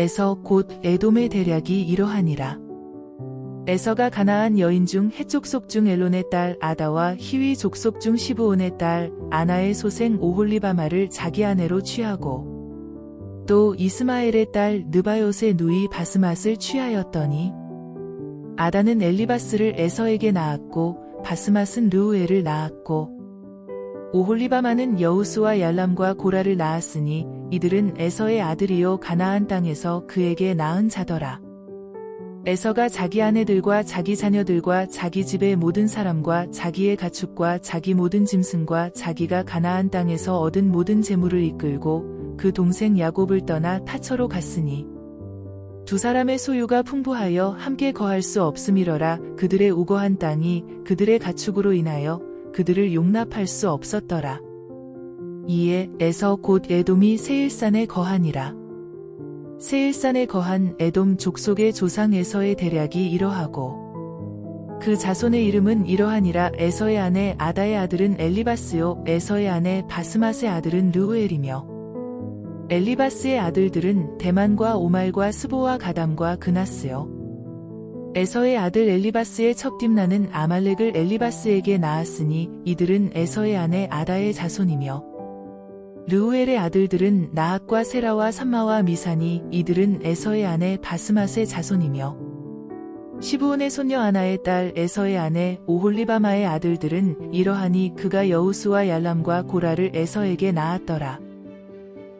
에서 곧 에돔의 대략이 이러하니라. 에서가 가나안 여인 중 해족 속 중 엘론의 딸 아다와 히위 족속 중 시브온의 딸 아나의 소생 오홀리바마를 자기 아내로 취하고 또 이스마엘의 딸 느바요의 누이 바스맛을 취하였더니 아다는 엘리바스를 에서에게 낳았고 바스맛은 르우엘을 낳았고 오홀리바마는 여우스와 얄람과 고라를 낳았으니 이들은 에서의 아들이요 가나안 땅에서 그에게 낳은 자더라. 에서가 자기 아내들과 자기 자녀들과 자기 집의 모든 사람과 자기의 가축과 자기 모든 짐승과 자기가 가나안 땅에서 얻은 모든 재물을 이끌고 그 동생 야곱을 떠나 타처로 갔으니 두 사람의 소유가 풍부하여 함께 거할 수 없음이러라 그들의 우거한 땅이 그들의 가축으로 인하여 그들을 용납할 수 없었더라. 이에 에서 곧 에돔이 세일산에 거하니라. 세일산에 거한 에돔 족속의 조상 에서의 대략이 이러하고 그 자손의 이름은 이러하니라 에서의 아내 아다의 아들은 엘리바스요 에서의 아내 바스맛의 아들은 르우엘이며 엘리바스의 아들들은 대만과 오말과 스보와 가담과 그나스요 에서의 아들 엘리바스의 척dim나는 아말렉을 엘리바스에게 낳았으니 이들은 에서의 아내 아다의 자손이며 르우엘의 아들들은 나학과 세라와 삼마와 미산이 이들은 에서의 아내 바스맛의 자손이며 시부온의 손녀 아나의 딸 에서의 아내 오홀리바마의 아들들은 이러하니 그가 여우수와 얄람과 고라를 에서에게 낳았더라.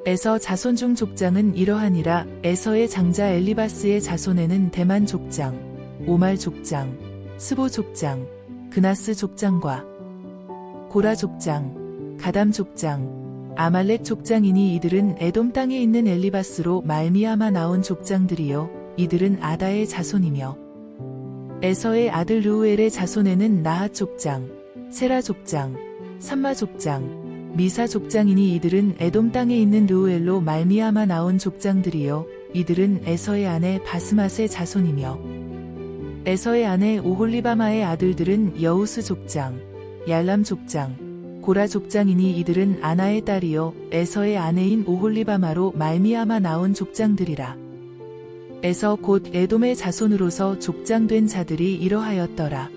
에서 자손 중 족장은 이러하니라 에서의 장자 엘리바스의 자손에는 대만 족장, 오말 족장, 스보 족장, 그나스 족장과 고라 족장, 가담 족장, 아말렉 족장이니 이들은 에돔 땅에 있는 엘리바스로 말미암아 나온 족장들이요 이들은 아다의 자손이며 에서의 아들 루우엘의 자손에는 나핫 족장, 세라 족장, 삼마 족장, 미사 족장이니 이들은 에돔 땅에 있는 루우엘로 말미암아 나온 족장들이요 이들은 에서의 아내 바스맛의 자손이며 에서의 아내 오홀리바마의 아들들은 여우스 족장, 얄람 족장, 고라 족장이니 이들은 아나의 딸이요 에서의 아내인 오홀리바마로 말미암아 나온 족장들이라. 에서 곧 에돔의 자손으로서 족장된 자들이 이러하였더라.